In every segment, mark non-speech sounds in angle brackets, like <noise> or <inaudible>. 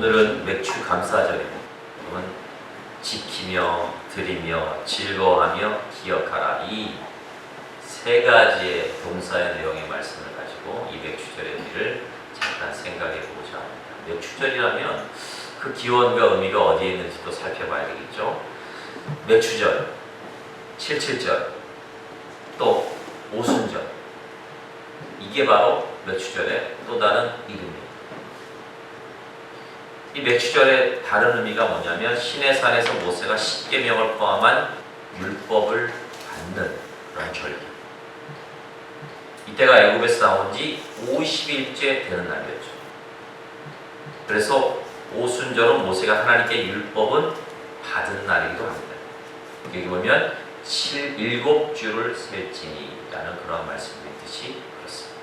오늘은 맥주 감사절입니다. 그러면 지키며 드리며 즐거워하며 기억하라 이 세 가지의 동사의 내용의 말씀을 가지고 이 맥주절의 의미를 잠깐 생각해 보고자 합니다. 맥주절이라면 그 기원과 의미가 어디에 있는지도 살펴봐야 되겠죠. 맥주절, 칠칠절, 또 오순절 이게 바로 맥주절의 또 다른 이름입니다. 이 맥주절의 다른 의미가 뭐냐면 신의 산에서 모세가 십계명을 포함한 율법을 받는 그런 절기. 이때가 애굽에서 나온 지 50일째 되는 날이었죠. 그래서 오순절은 모세가 하나님께 율법은 받은 날이기도 합니다. 여기 보면 7, 일곱 주를 셀지니라는 그런 말씀이 있듯이 그렇습니다.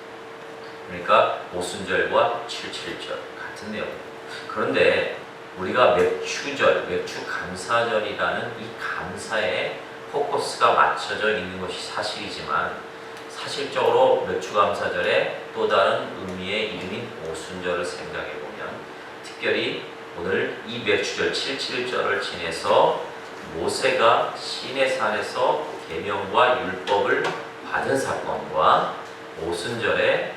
그러니까 오순절과 칠칠절 같은 내용입니다. 그런데 우리가 맥주절, 맥주 감사절이라는 이 감사에 포커스가 맞춰져 있는 것이 사실이지만 사실적으로 맥주 감사절의 또 다른 의미의 이름인 오순절을 생각해 보면 특별히 오늘 이 맥주절 77절을 지내서 모세가 시내 산에서 계명과 율법을 받은 사건과 오순절에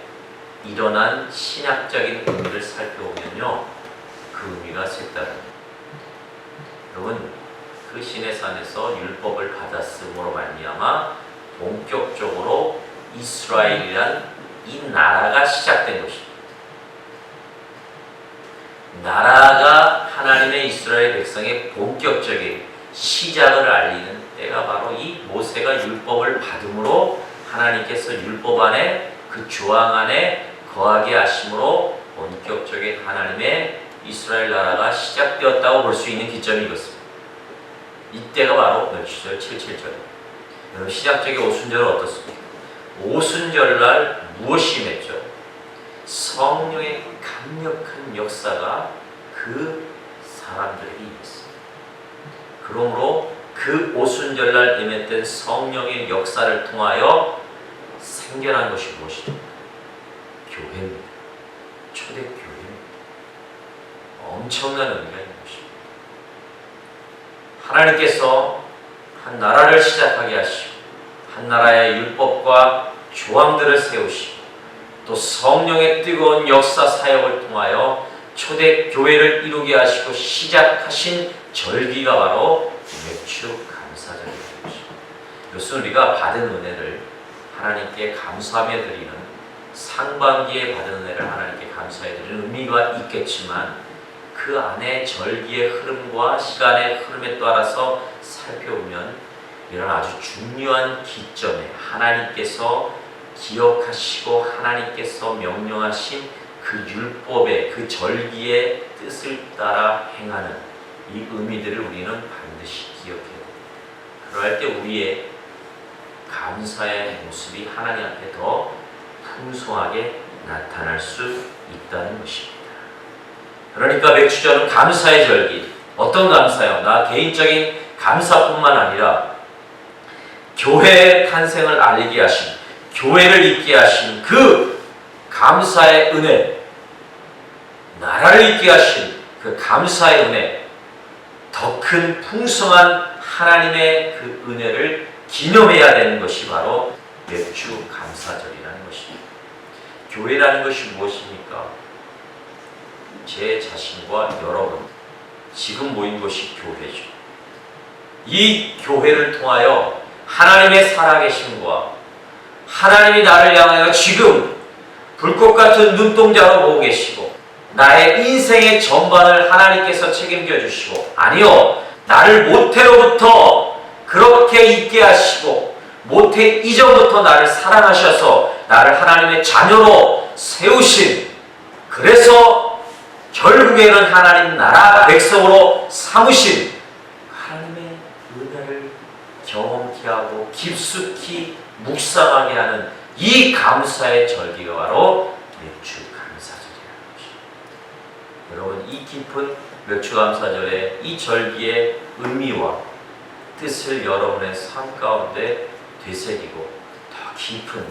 일어난 신학적인 의미를 살펴보면요. 그 의미가 색다릅니다. 여러분, 그 신의 산에서 율법을 받았음으로 말미암아 본격적으로 이스라엘이란 이 나라가 시작된 것입니다. 나라가 하나님의 이스라엘 백성의 본격적인 시작을 알리는 때가 바로 이 모세가 율법을 받음으로 하나님께서 율법 안에 그 조항 안에 거하게 하심으로 본격적인 하나님의 이스라엘 나라가 시작되었다고 볼 수 있는 기점이 이것입니다. 이때가 바로 77절입니다. 여러분 시작적인 오순절은 어떻습니까? 오순절날 무엇이 임했죠? 성령의 강력한 역사가 그 사람들에게 임했습니다. 그러므로 그 오순절날 임했던 성령의 역사를 통하여 생겨난 것이 무엇이죠? 교회입니다. 초대교회입니다. 엄청난 의미가 있는 것입니다. 하나님께서 한 나라를 시작하게 하시고 한 나라의 율법과 조항들을 세우시고 또 성령의 뜨거운 역사 사역을 통하여 초대 교회를 이루게 하시고 시작하신 절기가 바로 맥주 감사절인 것입니다. 이것은 우리가 받은 은혜를 하나님께 감사하며 드리는 상반기에 받은 은혜를 하나님께 감사해 드리는 의미가 있겠지만 그 안에 절기의 흐름과 시간의 흐름에 따라서 살펴보면 이런 아주 중요한 기점에 하나님께서 기억하시고 하나님께서 명령하신 그 율법의 그 절기의 뜻을 따라 행하는 이 의미들을 우리는 반드시 기억해야 됩니다. 그럴 때 우리의 감사의 모습이 하나님 앞에 더 풍성하게 나타날 수 있다는 것입니다. 그러니까 맥주절은 감사의 절기. 어떤 감사요? 나 개인적인 감사뿐만 아니라 교회의 탄생을 알리게 하신, 교회를 있게 하신 그 감사의 은혜, 나라를 있게 하신 그 감사의 은혜, 더 큰 풍성한 하나님의 그 은혜를 기념해야 되는 것이 바로 맥주 감사절이라는 것입니다. 교회라는 것이 무엇입니까? 제 자신과 여러분, 지금 모인 것이 교회죠. 이 교회를 통하여 하나님의 살아계심과 하나님이 나를 향하여 지금 불꽃 같은 눈동자로 보고 계시고 나의 인생의 전반을 하나님께서 책임져 주시고 아니요 나를 모태로부터 그렇게 있게 하시고 모태 이전부터 나를 사랑하셔서 나를 하나님의 자녀로 세우신 그래서 결국에는 하나님 나라 백성으로 삼으신 하나님의 은혜를 경험케 하고 깊숙이 묵상하게 하는 이 감사의 절기가 바로 맥주 감사절이라는 것입니다. 여러분 이 깊은 맥주 감사절의 이 절기의 의미와 뜻을 여러분의 삶 가운데 되새기고 더 깊은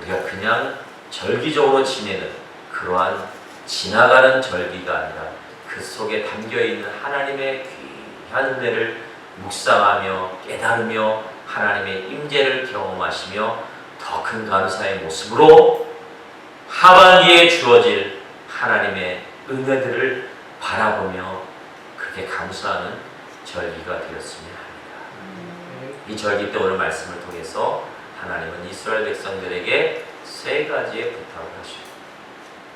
우리가 그냥 절기적으로 지내는 그러한 지나가는 절기가 아니라 그 속에 담겨 있는 하나님의 귀한 은혜를 묵상하며 깨달으며 하나님의 임재를 경험하시며 더 큰 감사의 모습으로 하반기에 주어질 하나님의 은혜들을 바라보며 그렇게 감사하는 절기가 되었으면 합니다. 이 절기 때 오늘 말씀을 통해서 하나님은 이스라엘 백성들에게 세 가지의 부탁을 하십니다.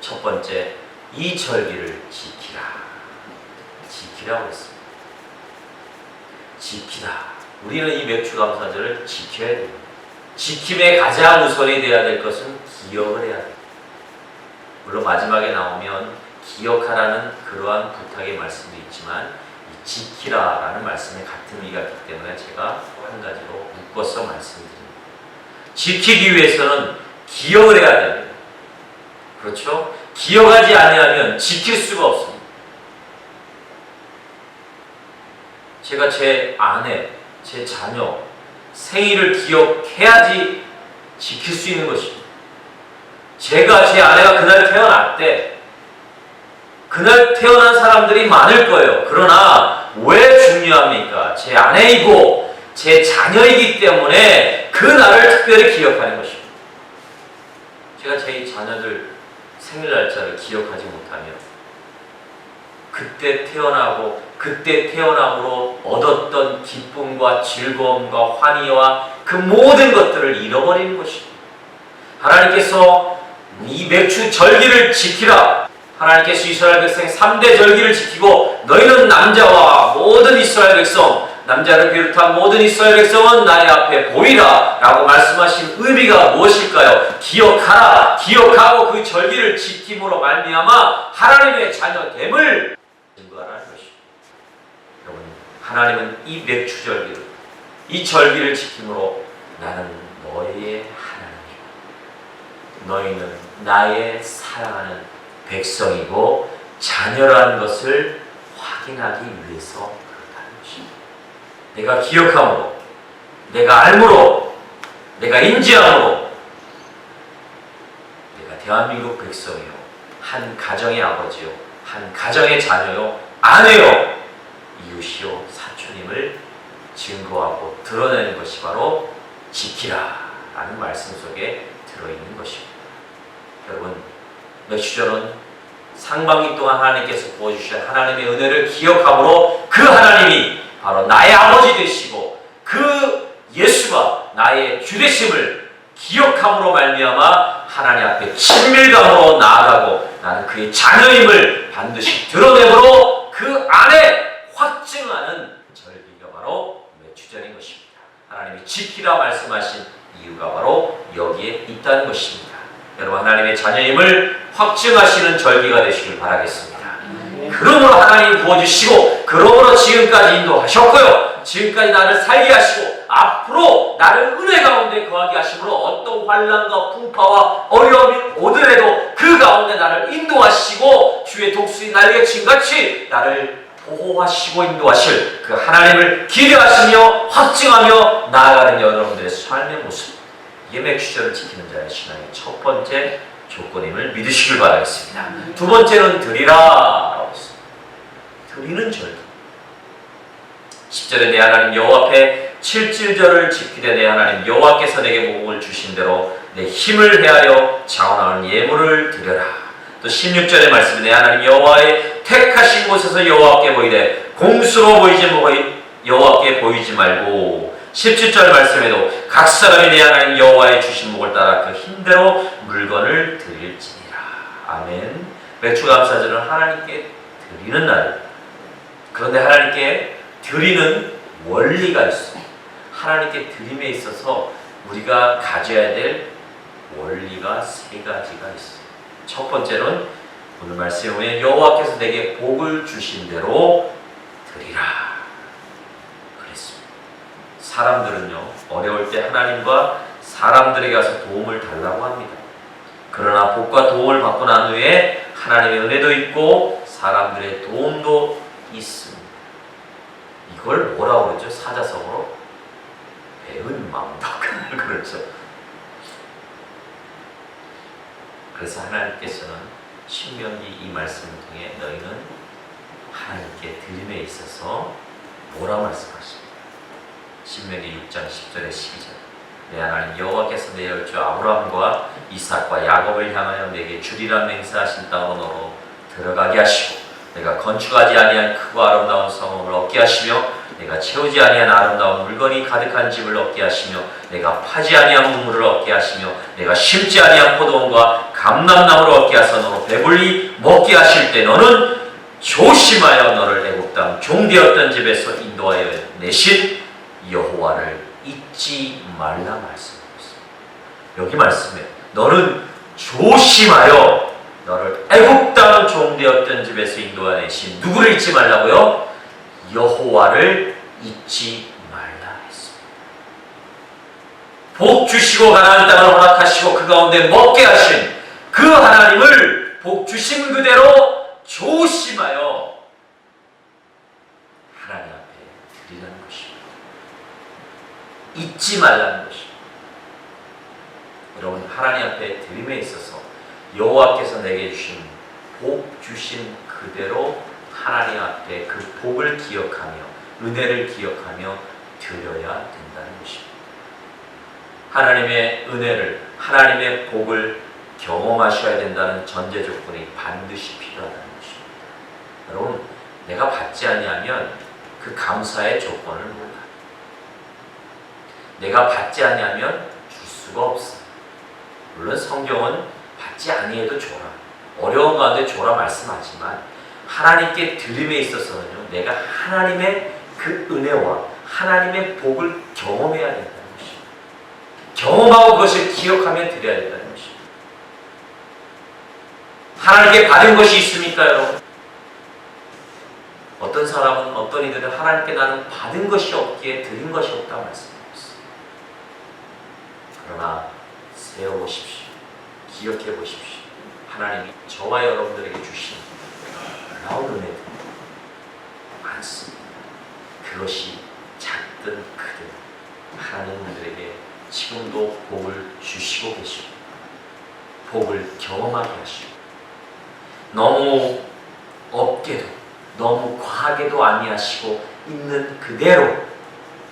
첫 번째, 이 절기를 지키라. 지키라고 했습니다. 지키라. 우리는 이 맥주 감사절을 지켜야 됩니다. 지킴의 가장 우선이 되어야 될 것은 기억을 해야 됩니다. 물론 마지막에 나오면 기억하라는 그러한 부탁의 말씀도 있지만 이 지키라라는 말씀에 같은 의미가 있기 때문에 제가 한 가지로 묶어서 말씀드립니다. 지키기 위해서는 기억을 해야 됩니다. 그렇죠? 기억하지 아니하면 지킬 수가 없습니다. 제가 제 아내, 제 자녀 생일을 기억해야지 지킬 수 있는 것입니다. 제가 제 아내가 그날 태어났대. 그날 태어난 사람들이 많을 거예요. 그러나 왜 중요합니까? 제 아내이고 제 자녀이기 때문에 그 날을 특별히 기억하는 것입니다. 제가 제 자녀들 생일 날짜를 기억하지 못하면 그때 태어나고 그때 태어남으로 얻었던 기쁨과 즐거움과 환희와 그 모든 것들을 잃어버리는 것입니다. 하나님께서 이 맥주 절기를 지키라. 하나님께서 이스라엘 백성 3대 절기를 지키고 너희는 남자와 모든 이스라엘 백성 남자를 비롯한 모든 이스라엘 백성은 나의 앞에 보이라 라고 말씀하신 의미가 무엇일까요? 기억하라 기억하고 그 절기를 지킴으로 말미암아 하나님의 자녀됨을 증거하라는 것입니다. 여러분 하나님은 이 맥주 절기를 이 절기를 지킴으로 나는 너희의 하나님이고 너희는 나의 사랑하는 백성이고 자녀라는 것을 확인하기 위해서 그렇다는 것입니다. 내가 기억함으로, 내가 알므로, 내가 인지함으로, 내가 대한민국 백성이요, 한 가정의 아버지요, 한 가정의 자녀요, 아내요, 이웃이요, 사촌임을 증거하고 드러내는 것이 바로 지키라 라는 말씀 속에 들어있는 것입니다. 여러분, 며칠 전은 상반기 동안 하나님께서 부어주신 하나님의 은혜를 기억함으로 그 하나님이 바로 나의 아버지 되시고 그 예수가 나의 주 되심을 기억함으로 말미암아 하나님 앞에 친밀감으로 나아가고 나는 그의 자녀임을 반드시 드러내므로 그 안에 확증하는 절기가 바로 매주절인 것입니다. 하나님이 지키라 말씀하신 이유가 바로 여기에 있다는 것입니다. 여러분 하나님의 자녀임을 확증하시는 절기가 되시길 바라겠습니다. 그러므로 하나님 부어주시고 그러므로 지금까지 인도하셨고요. 지금까지 나를 살게 하시고 앞으로 나를 은혜 가운데 거하게 하심으로 어떤 환란과 풍파와 어려움이 오더라도 그 가운데 나를 인도하시고 주의 독수리 날개 친같이 나를 보호하시고 인도하실 그 하나님을 기대하시며 확증하며 나아가는 여러분들의 삶의 모습 예매 주절을 지키는 자의 신앙의 첫 번째 조건임을 믿으시길 바라겠습니다. 두 번째는 드리라 라고 했습니다. 드리는 절기. 10절에 내 하나님 여호와 앞에 칠칠절을 지키되 내 하나님 여호와께서 내게 복을 주신 대로 내 힘을 헤아려 자원하는 예물을 드려라. 또 16절의 말씀에 내 하나님 여호와의 택하신 곳에서 여호와께 보이되 공수로 보이지 뭐 여호와께 보이지 말고 17절 말씀에도 각 사람이 내 하나님 여호와의 주신 목을 따라 그 힘대로 물건을 드릴지니라. 아멘. 매추 감사절은 하나님께 드리는 날. 그런데 하나님께 드리는 원리가 있어요. 하나님께 드림에 있어서 우리가 가져야 될 원리가 세 가지가 있어요. 첫 번째는 오늘 말씀에 여호와께서 내게 복을 주신 대로 드리라. 그랬습니다. 사람들은요 어려울 때 하나님과 사람들에게 가서 도움을 달라고 합니다. 그러나 복과 도움을 받고 난 후에 하나님의 은혜도 있고 사람들의 도움도 있습니다. 이걸 뭐라고 그러죠? 사자성어로 배은 망덕 <laughs> 그렇죠. 그래서 하나님께서는 신명기 이 말씀을 통해 너희는 하나님께 드림에 있어서 뭐라 말씀하십니까? 신명기 6장 10절에 12절 내 하나님 여호와께서 내 열주 아브라함과 이삭과 야곱을 향하여 내게 주리라 맹세하신 땅으로 들어가게 하시고 내가 건축하지 아니한 크고 아름다운 성읍을 얻게 하시며 내가 채우지 아니한 아름다운 물건이 가득한 집을 얻게 하시며 내가 파지 아니한 문물을 얻게 하시며 내가 심지 아니한 포도원과 감람나무를 얻게 하사 너로 배불리 먹게 하실 때 너는 조심하여 너를 땅 종되었던 집에서 인도하여 내신 여호와를 잊지 말라 말씀하고 있습니다. 여기 말씀에 너는 조심하여 너를 애굽 땅 종되었던 집에서 인도하여 내신 누구를 잊지 말라고요? 여호와를 잊지 말라 했습니다. 복 주시고 가나안 땅을 허락하시고 그 가운데 먹게 하신 그 하나님을 복 주신 그대로 조심하여 하나님 앞에 드리는 것입니다. 잊지 말라는 것입니다. 여러분 하나님 앞에 드림에 있어서 여호와께서 내게 주신 복 주신 그대로 하나님 앞에 그 복을 기억하며 은혜를 기억하며 드려야 된다는 것입니다. 하나님의 은혜를 하나님의 복을 경험하셔야 된다는 전제 조건이 반드시 필요하다는 것입니다. 여러분 내가 받지 아니하면 그 감사의 조건을 몰라. 내가 받지 아니하면 줄 수가 없어. 물론 성경은 받지 아니해도 줘라. 어려운 가운데 줘라 말씀하지만 하나님께 드림에 있어서는요. 내가 하나님의 그 은혜와 하나님의 복을 경험해야 된다는 것입니다. 경험하고 그것을 기억하며 드려야 된다는 것입니다. 하나님께 받은 것이 있습니까, 여러분? 어떤 사람은 어떤 이들은 하나님께 나는 받은 것이 없기에 드린 것이 없다 있어요. 그러나 세워보십시오. 기억해 보십시오. 하나님이 저와 여러분들에게 주신 놀라운 은혜들 많습니다. 그것이 작든 크든 하나님 우리들에게 지금도 복을 주시고 계시고 복을 경험하게 하시고 너무 없게도 너무 과하게도 아니하시고 있는 그대로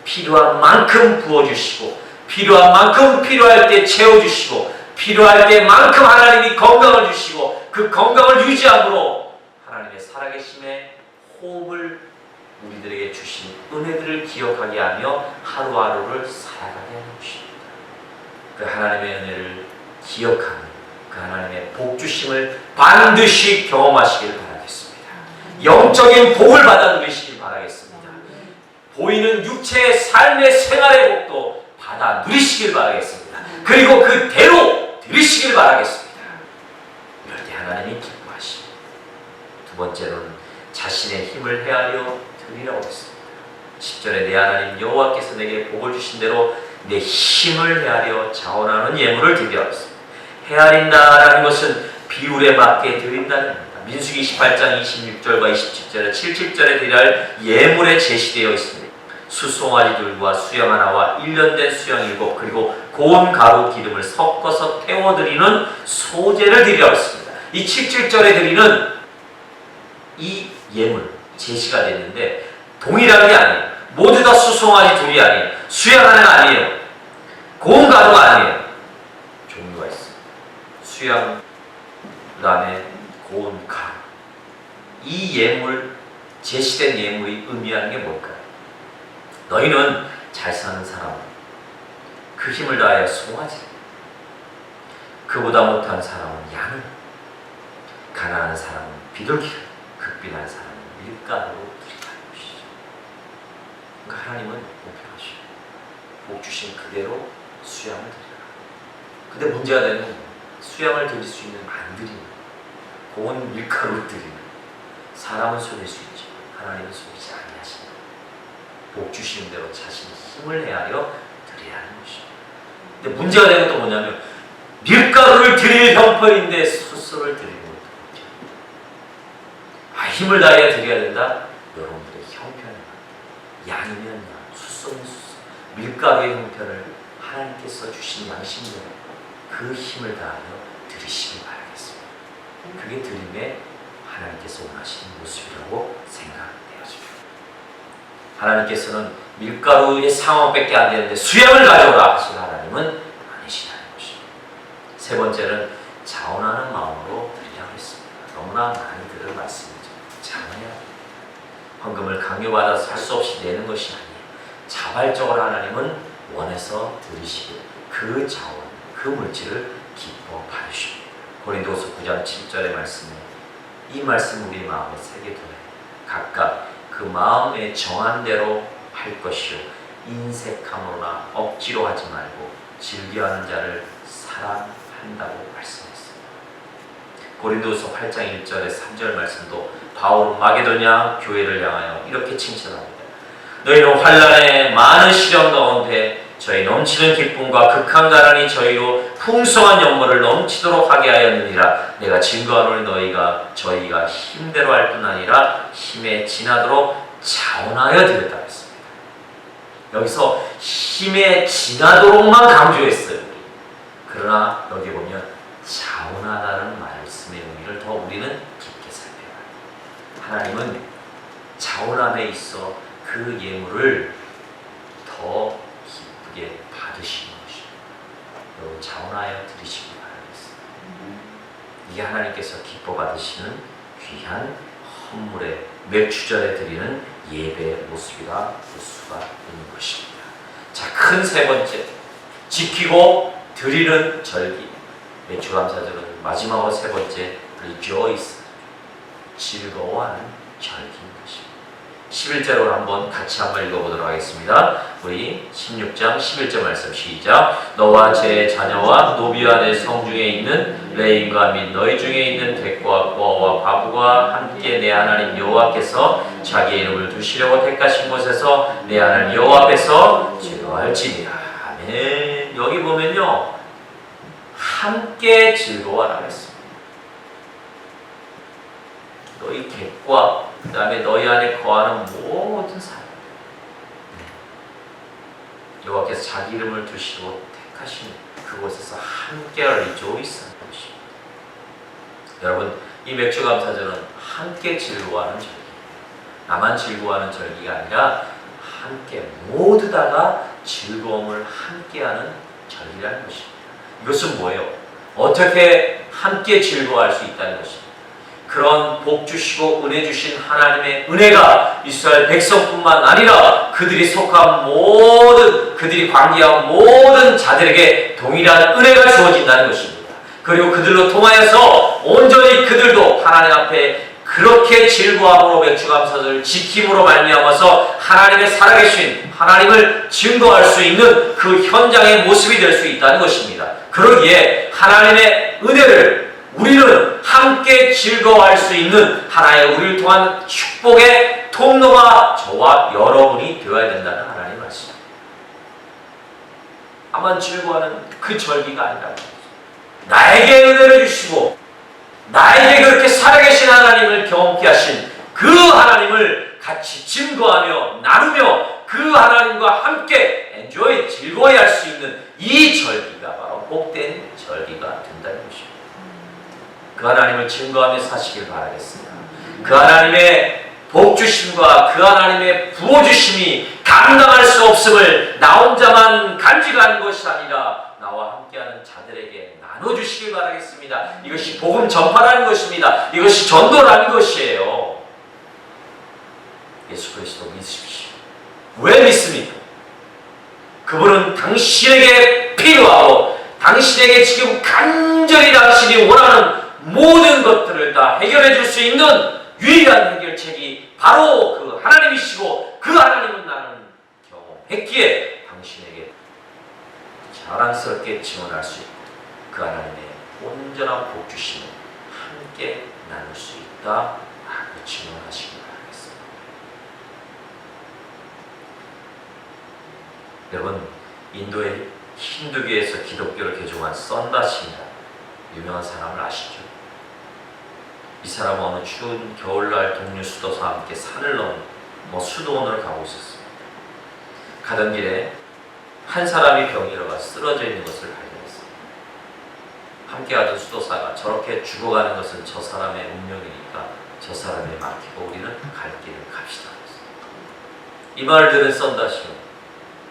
필요한 만큼 부어주시고 필요한 만큼 필요할 때 채워주시고 필요할 때만큼 하나님이 건강을 주시고 그 건강을 유지함으로 하나님의 살아계심의 호흡을 우리들에게 주신 은혜들을 기억하게 하며 하루하루를 살아가게 하는 것입니다. 그 하나님의 은혜를 기억하는 그 하나님의 복 주심을 반드시 경험하시길 바라겠습니다. 영적인 복을 받아 누리시길 바라겠습니다. 보이는 육체의 삶의 생활의 복도 받아 누리시길 바라겠습니다. 그리고 그대로 드리시길 바라겠습니다. 이럴 때 하나님이 기뻐하시고 두 번째로는 자신의 힘을 헤아려 드리라고 했습니다. 10절에 내 하나님 여호와께서 내게 복을 주신 대로 내 힘을 헤아려 자원하는 예물을 드리라고 했습니다. 헤아린다라는 것은 비율에 맞게 드린다는 겁니다. 민수기 28장 26절과 27절에 77절에 드릴 예물에 제시되어 있습니다. 수송아지들과 수영 하나와 1년 된 수영 일곱 그리고 고운 가루 기름을 섞어서 태워드리는 소재를 드리라고 했습니다. 이 77절에 드리는 이 예물 제시가 됐는데 동일한 게 아니에요. 모두 다 수송아지 둘이 아니에요. 수영 하나가 아니에요. 고운 가루가 아니에요. 종류가 있어요. 수양 그다음에 고운 가루. 이 예물 제시된 예물이 의미하는 게 뭘까요? 너희는 잘 사는 사람은 그 힘을 다하여 송아지 그보다 못한 사람은 양을 가난한 사람은 비둘기를 극빈한 사람은 밀가루로 드리라는 것이죠. 그러니까 하나님은 공평하시고 복 주신 그대로 수양을 드리라. 근데 문제가 되는 건? 수양을 드릴 수 있는 안 드리는 고운 밀가루 드리는 사람은 속일 수 있죠. 하나님은 속이지 아니하신다. 복 주시는 대로 자신의 힘을 헤아려 드리라는 것이죠. 근데 문제가 되는 건또 뭐냐면 밀가루를 드릴 형편인데 숫소를 드리는 것도. 아 힘을 다해야 드려야 된다. 여러분들의 형편은 양이면 양, 숫소면 숫소, 밀가루의 형편을 하나님께서 주신 양심대로 그 힘을 다하여 드리시기 바라겠습니다. 그게 드림의 하나님께서 원하시는 모습이라고 생각되어집니다. 하나님께서는 밀가루의 상황밖에 안 되는데 수양을 가져오라 하신 하나님은 아니시다는 것입니다. 세 번째는 자원하는 마음으로 드리라고 했습니다. 너무나 많이 들은 말씀이죠. 자원해야. 헌금을 강요받아서 할 수 없이 내는 것이 아니에요. 자발적으로 하나님은 원해서 드리시고 그 자원, 그 물질을 기뻐 받으십니다. 고린도서 9장 7절의 말씀에 이 말씀 우리 마음에 새겨둬요. 각각 그 마음에 정한 대로 할 것이요 인색함으로나 억지로 하지 말고 즐겨하는 자를 사랑한다고 말씀했어요. 고린도서 8장 1절의 3절 말씀도 바울은 마게도냐 교회를 향하여 이렇게 칭찬합니다. 너희는 환란의 많은 시련 가운데 저희 넘치는 기쁨과 극한 가난이 저희로 풍성한 영광을 넘치도록 하게 하였느니라 내가 증거하노니 너희가 저희가 힘대로 할 뿐 아니라 힘에 지나도록 자원하여 드렸다 했습니다. 여기서 힘에 지나도록만 강조했어요. 그러나 여기 보면 자원하다는 말씀의 의미를 더 우리는 깊게 살펴봐요. 하나님은 자원함에 있어 그 예물을 더 기쁘게 받으시 여러분 자원하여 드리시기 바라겠습니다. 이게 하나님께서 기뻐 받으시는 귀한 헌물의 맥주전에 드리는 예배의 모습이라 볼 수가 있는 것입니다. 자, 큰 세 번째 지키고 드리는 절기. 맥주감사절은 마지막으로 세 번째 rejoice 즐거워하는 절기인 것입니다. 11절로 한번 같이 한번 읽어보도록 하겠습니다. 우리 16장 11절 말씀 시작. 너와 제 자녀와 노비와 내 성중에 있는 레인과 및 너희 중에 있는 백과 고아와 과부가 함께 내 하나님 여호와께서 자기 이름을 두시려고 택하신 곳에서 내 하나님 여호와 앞에서 즐거워할지니라. 아멘. 여기 보면요. 함께 즐거워하라 했습니다. 너희 객과 그 다음에 너희 안에 거하는 모든 사람 여호와께서 자기 이름을 두시고 택하신 그곳에서 함께 리조이스 하는 것입니다. 여러분 이 맥주 감사절은 함께 즐거워하는 절기 나만 즐거워하는 절기가 아니라 함께 모두 다가 즐거움을 함께하는 절기라는 것입니다. 이것은 뭐예요? 어떻게 함께 즐거워할 수 있다는 것입니다. 그런 복 주시고 은혜 주신 하나님의 은혜가 이스라엘 백성뿐만 아니라 그들이 속한 모든 그들이 관계한 모든 자들에게 동일한 은혜가 주어진다는 것입니다. 그리고 그들로 통하여서 온전히 그들도 하나님 앞에 그렇게 즐거움으로 맥주감사를 지킴으로 말미암아서 하나님의 살아계신 하나님을 증거할 수 있는 그 현장의 모습이 될 수 있다는 것입니다. 그러기에 하나님의 은혜를 우리는 함께 즐거워할 수 있는 하나의 우리를 통한 축복의 통로가 저와 여러분이 되어야 된다는 하나님의 말씀. 아만 즐거워하는 그 절기가 아니라 나에게 은혜를 주시고 나에게 그렇게 살아계신 하나님을 경험케 하신 그 하나님을 같이 증거하며 나누며 그 하나님과 함께 엔조이 즐거워야 할 수 있는 이 절기가 바로 복된 절기가 된다는 것입니다. 그 하나님을 증거하며 사시길 바라겠습니다. 그 하나님의 복주심과 그 하나님의 부어주심이 감당할 수 없음을 나 혼자만 간직하는 것이 아니라 나와 함께하는 자들에게 나눠주시길 바라겠습니다. 이것이 복음 전파라는 것입니다. 이것이 전도라는 것이에요. 예수 그리스도 믿으십시오. 왜 믿습니까? 그분은 당신에게 필요하고 당신에게 지금 간절히 당신이 원하는 모든 것들을 다 해결해 줄 수 있는 유일한 해결책이 바로 그 하나님이시고 그 하나님은 나는 경험했기에 당신에게 자랑스럽게 증언할 수 있고 그 하나님의 온전한 복 주심을 함께 나눌 수 있다 라고 증언하시기 바라겠습니다. 여러분 인도의 힌두교에서 기독교를 개종한 썬다시입니다. 유명한 사람을 아시죠? 이 사람은 어느 추운 겨울날 동료 수도사와 함께 산을 넘어 뭐 수도원으로 가고 있었습니다. 가던 길에 한 사람이 병이 들어가 쓰러져 있는 것을 발견했습니다. 함께하던 수도사가 저렇게 죽어가는 것은 저 사람의 운명이니까 저 사람에 맡기고 우리는 갈 길을 갑시다. 이 말을 들은 썬다시오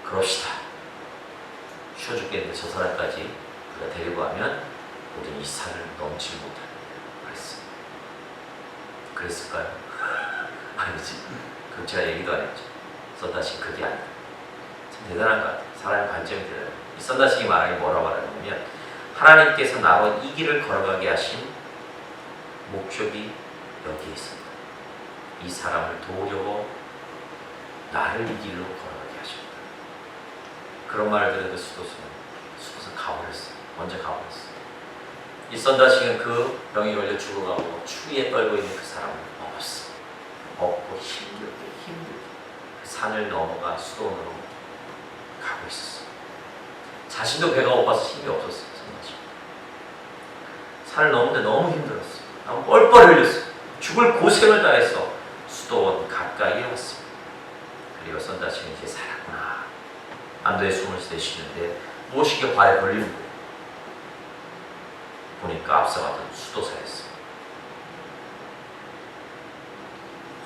그럽시다. 쉬어 죽겠는데 저 사람까지 우리가 데리고 가면 우리는 이 산을 넘지. 그랬습니다. 그랬을까요? <laughs> 아니지. 그럼 제가 얘기도 안 했죠. 썬다시 그게 아니다. 참 대단한 것 같아요. 사람의 관점이 달라요. 이 썬다식이 말하기 뭐라고 말하냐면 하나님께서 나로 이 길을 걸어가게 하신 목적이 여기에 있습니다. 이 사람을 도우려고 나를 이 길로 걸어가게 하셨다. 그런 말을 들은 그 수도수는 수도수 가버렸어요. 먼저 가버렸어요. 이 썬다식은 그 병이 걸려 죽어가고 추위에 떨고 있는 그 사람을 업었어. 업고 힘들게 힘들게 그 산을 넘어가 수도원으로 가고 있었어. 자신도 배가 고파서 힘이 없었어요. 썬다식. 산을 넘는데 너무 힘들었어. 너무 뻘뻘 흘렸어. 죽을 고생을 다해서 수도원 가까이에 왔습니다. 그리고 썬다식은 이제 살았구나. 안도의 숨을 내쉬는데 무엇이게 발에 걸리는 거예요. 보니까 앞서가던 수도사였어요.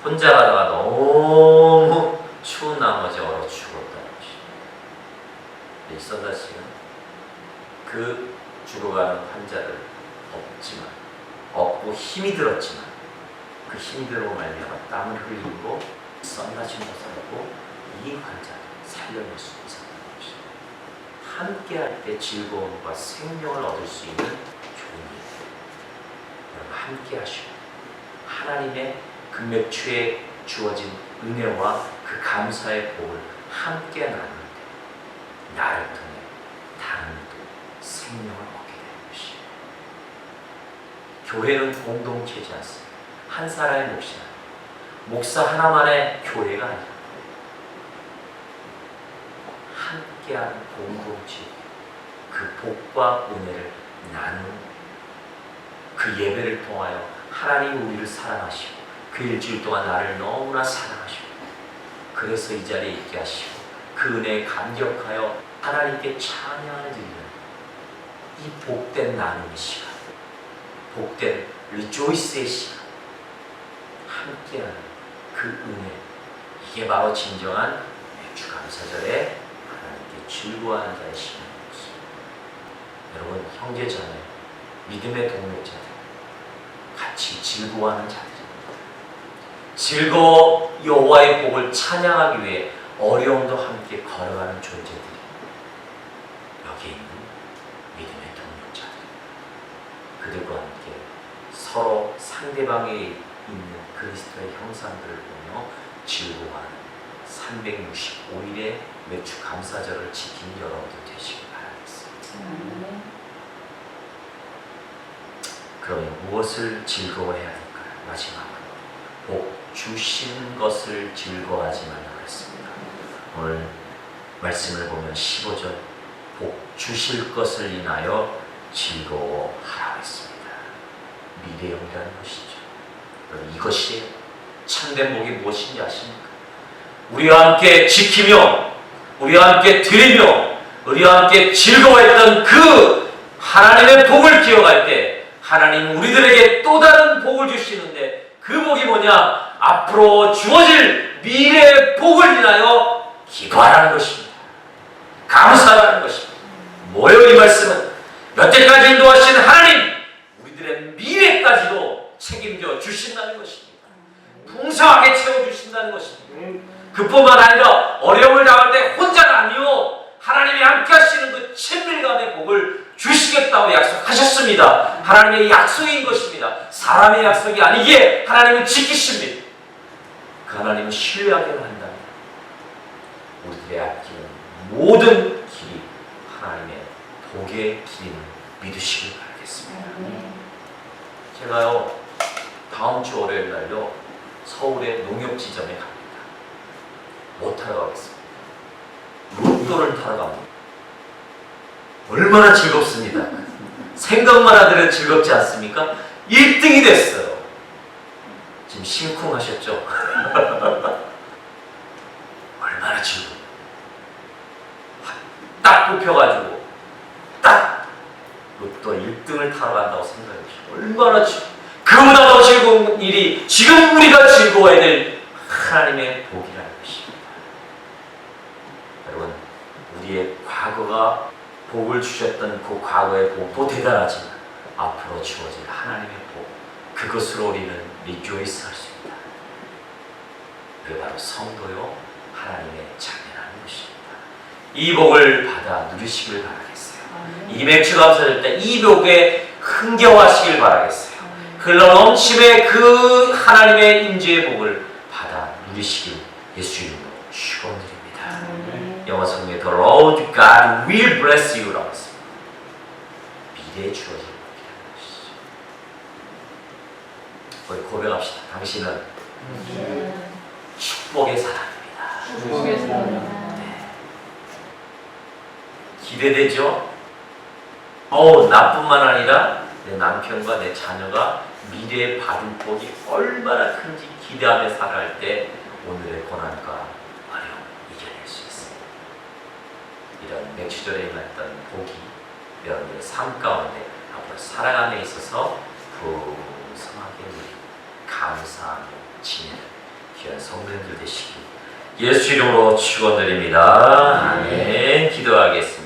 혼자 가다가 너무 추운 나머지 얼어 죽었다는 것이죠. 이 썬다식은 그 죽어가는 환자를 업지만 업고 힘이 들었지만 그 힘이 들고 말미암아 땀을 흘리고 썬다식도 살고 이 환자를 살려낼 수 있었다는 것이죠. 함께할 때 즐거움과 생명을 얻을 수 있는 함께 하시고 하나님의 금맥추에 주어진 은혜와 그 감사의 복을 함께 나눌 때 나를 통해 다른 또 생명을 얻게 되는 것이에요. 교회는 공동체지 않습니다. 한 사람의 몫이 아니에요. 목사 하나만의 교회가 아니라 함께하는 공동체 그 복과 은혜를 나누는 그 예배를 통하여 하나님 우리를 사랑하시고 그 일주일 동안 나를 너무나 사랑하시고 그래서 이 자리에 있게 하시고 그 은혜에 감격하여 하나님께 찬양을 드리는 이 복된 나눔의 시간 복된 리조이스의 시간 함께하는 그 은혜 이게 바로 진정한 매주 감사절에 하나님께 즐거워하는 자의 시간입니다. 여러분 형제자매 믿음의 동료자들 같이 즐거워하는 자들입니다. 즐거워 여호와의 복을 찬양하기 위해 어려움도 함께 걸어가는 존재들이 여기 있는 믿음의 동료자들 그들과 함께 서로 상대방에 있는 그리스도의 형상들을 보며 즐거워하는 365일의 매주 감사절을 지킨 여러분들 되시길 바라겠습니다. 그러면 무엇을 즐거워해야 될까요? 마지막으로 복 주시는 것을 즐거워하지만 하겠습니다. 오늘 말씀을 보면 15절 복 주실 것을 인하여 즐거워하라 했습니다. 미래형이라는 것이죠. 이것이 참된 복이 무엇인지 아십니까? 우리와 함께 지키며 우리와 함께 드리며 우리와 함께 즐거워했던 그 하나님의 복을 기억할 때 하나님 우리들에게 또 다른 복을 주시는데 그 복이 뭐냐? 앞으로 주어질 미래의 복을 인하여 기도하라는 것입니다. 감사하라는 것입니다. 뭐예요 이 말씀은? 여태까지 인도하신 하나님 우리들의 미래까지도 책임져 주신다는 것입니다. 풍성하게 채워주신다는 것입니다. 그뿐만 아니라 어려움을 당할 때 혼자가 아니요 하나님이 함께 하시는 그 친밀감의 복을 주시겠다고 약속하셨습니다. 하나님의 약속인 것입니다. 사람의 약속이 아니기에 하나님은 지키십니다. 그 하나님은 신뢰하기만 한다면 우리들의 앞길은 모든 길이 하나님의 복의 길임을 믿으시길 바라겠습니다. 제가요 다음 주 월요일 날요 서울의 농협 지점에 갑니다. 뭐 타러 가겠습니다. 로또를 타러 갑니다. 얼마나 즐겁습니다. 생각만 하더라도 즐겁지 않습니까? 1등이 됐어요. 지금 심쿵하셨죠? <laughs> 얼마나 즐거워. 딱 뽑혀가지고, 딱! 로또 1등을 타러 간다고 생각해보시죠. 얼마나 즐거워. 그보다 더 즐거운 일이 지금 그 과거의 복도 대단하지만 앞으로 주어질 하나님의 복, 그것으로 우리는 리조이스 할 수 있다. 그게 바로 성도요, 하나님의 자녀라는 것입니다. 이 복을 받아 누리시길 바라겠어요. 이 맥주 감사절 때 이 복에 흥겨워하시길 바라겠어요. 흘러 넘침의 그 하나님의 임재의 복을 받아 누리시길 예수 이름으로 축원드립니다. 영어 성경에 The Lord God will bless you라고 했습니다. 미래에 복이라는 것이죠. 우리 고백합시다. 당신은 축복의 사람입니다. 기대되죠? 어 나뿐만 아니라 내 남편과 내 자녀가 미래에 받을 복이 얼마나 큰지 기대하며 살아갈 때 오늘의 고난과 어려움 이겨낼 수 있습니다. 이런 맥주절에 임했던 복이 여러분의 삶 가운데 앞으로 살아감에 있어서 풍성하게 누리 감사하며 지내는 귀한 성도님들 되시기 예수 이름으로 축원드립니다. 아멘. 기도하겠습니다.